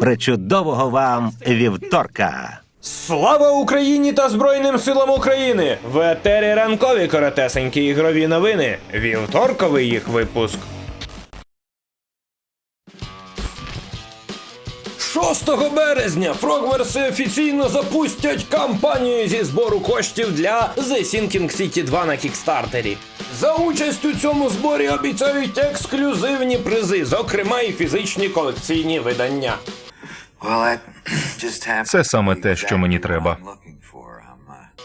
Причудового вам вівторка! Слава Україні та Збройним силам України! В етері ранкові коротесенькі ігрові новини. Вівторковий їх випуск. 6 березня Фрогверси офіційно запустять кампанію зі збору коштів для The Sinking City 2 на кікстартері. За участь у цьому зборі обіцяють ексклюзивні призи, зокрема і фізичні колекційні видання. Це саме те, що мені треба.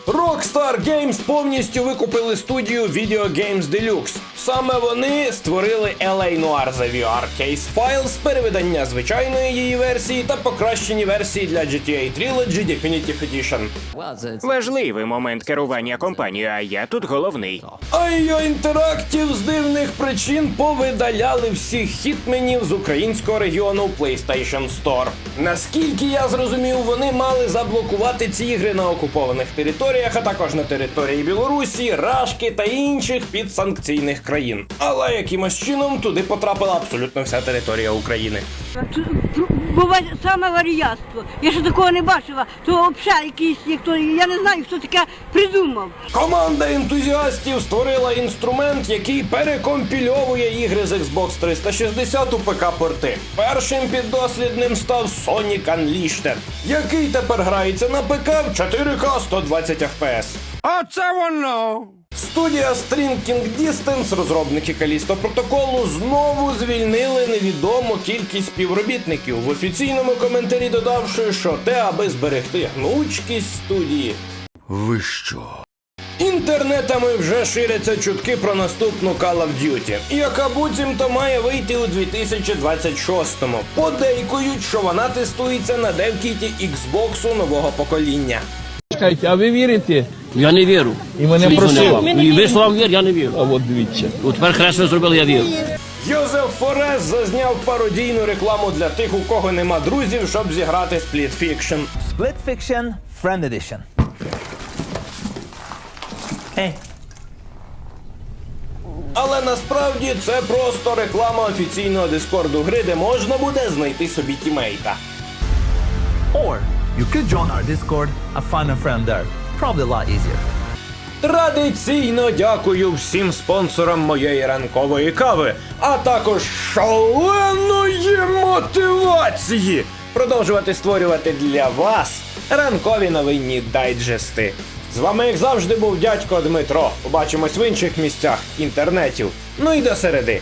Rockstar Games повністю викупили студію Video Games Deluxe. Саме вони створили LA Noir The VR Case Files, перевидання звичайної її версії та покращені версії для GTA Trilogy Definitive Edition. Важливий момент керування компанією, а я тут головний. IO Interactive з дивних причин повидаляли всіх хітменів з українського регіону PlayStation Store. Наскільки я зрозумів, вони мали заблокувати ці ігри на окупованих територіях, а також на території Білорусі, Рашки та інших підсанкційних країн. Але якимось чином туди потрапила абсолютно вся територія України. Буває саме варіятство. Я ще такого не бачила. То взагалі якийсь ніхто, я не знаю, хто таке придумав. Команда ентузіастів створила інструмент, який перекомпільовує ігри з Xbox 360 у ПК-порти. Першим піддослідним став Sonic Unleashed, який тепер грається на ПК в 4К 120 FPS. Оце воно! Студія Stringing Distance, розробники Калісто протоколу, знову звільнили невідому кількість співробітників в офіційному коментарі, додавши, що те, аби зберегти гнучкість студії. Ви що? Інтернетами вже ширяться чутки про наступну Call of Duty, яка буцімто має вийти у 2026-му. Подейкують, що вона тестується на девкіті Xbox нового покоління. Чекайте, а ви вірите? Я не вірю. І мене просили. І ви словам вір, я не вірю. А от дивіться. От тепер краще зробили, я вірю. Йозеф Форес зазняв пародійну рекламу для тих, у кого нема друзів, щоб зіграти Split Fiction. Split Fiction Friend Edition. Hey. Але насправді це просто реклама офіційного дискорду гри, де можна буде знайти собі тімейта. Or you could join our Discord, I find a friend there. Probably a lot easier. Традиційно дякую всім спонсорам моєї ранкової кави, а також шаленої мотивації продовжувати створювати для вас ранкові новинні дайджести. З вами, як завжди, був дядько Дмитро. Побачимось в інших місцях інтернетів. Ну і до середи.